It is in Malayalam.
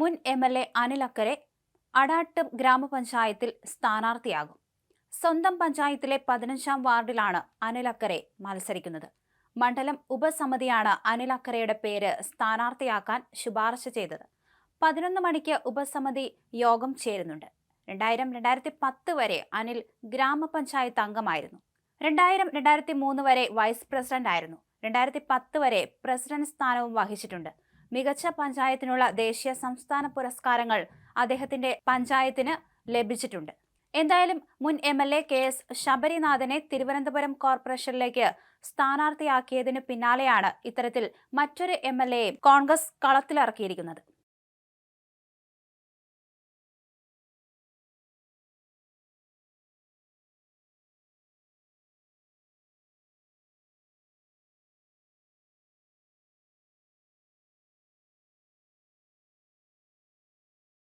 മുൻ എം എൽ എ അനിൽ അക്കരെ അടാട്ട് ഗ്രാമപഞ്ചായത്തിൽ സ്ഥാനാർത്ഥിയാകും. സ്വന്തം പഞ്ചായത്തിലെ പതിനഞ്ചാം വാർഡിലാണ് അനിൽ അക്കരെ മത്സരിക്കുന്നത്. മണ്ഡലം ഉപസമിതിയാണ് അനിൽ അക്കരയുടെ പേര് സ്ഥാനാർത്ഥിയാക്കാൻ ശുപാർശ ചെയ്തത്. പതിനൊന്ന് മണിക്ക് ഉപസമിതി യോഗം ചേരുന്നുണ്ട്. രണ്ടായിരം രണ്ടായിരത്തി പത്ത് വരെ അനിൽ ഗ്രാമപഞ്ചായത്ത് അംഗമായിരുന്നു. രണ്ടായിരം രണ്ടായിരത്തി മൂന്ന് വരെ വൈസ് പ്രസിഡന്റ് ആയിരുന്നു രണ്ടായിരത്തി പത്ത് വരെ പ്രസിഡന്റ് സ്ഥാനവും വഹിച്ചിട്ടുണ്ട്. മികച്ച പഞ്ചായത്തിനുള്ള ദേശീയ സംസ്ഥാന പുരസ്കാരങ്ങൾ അദ്ദേഹത്തിന്റെ പഞ്ചായത്തിന് ലഭിച്ചിട്ടുണ്ട്. എന്തായാലും മുൻ M L A K S ശബരിനാഥനെ Thiruvananthapuram കോർപ്പറേഷനിലേക്ക് സ്ഥാനാർത്ഥിയാക്കിയതിനു പിന്നാലെയാണ് ഇത്തരത്തിൽ മറ്റൊരു എം എൽ എയും കോൺഗ്രസ് കളത്തിലിറക്കിയിരിക്കുന്നത്.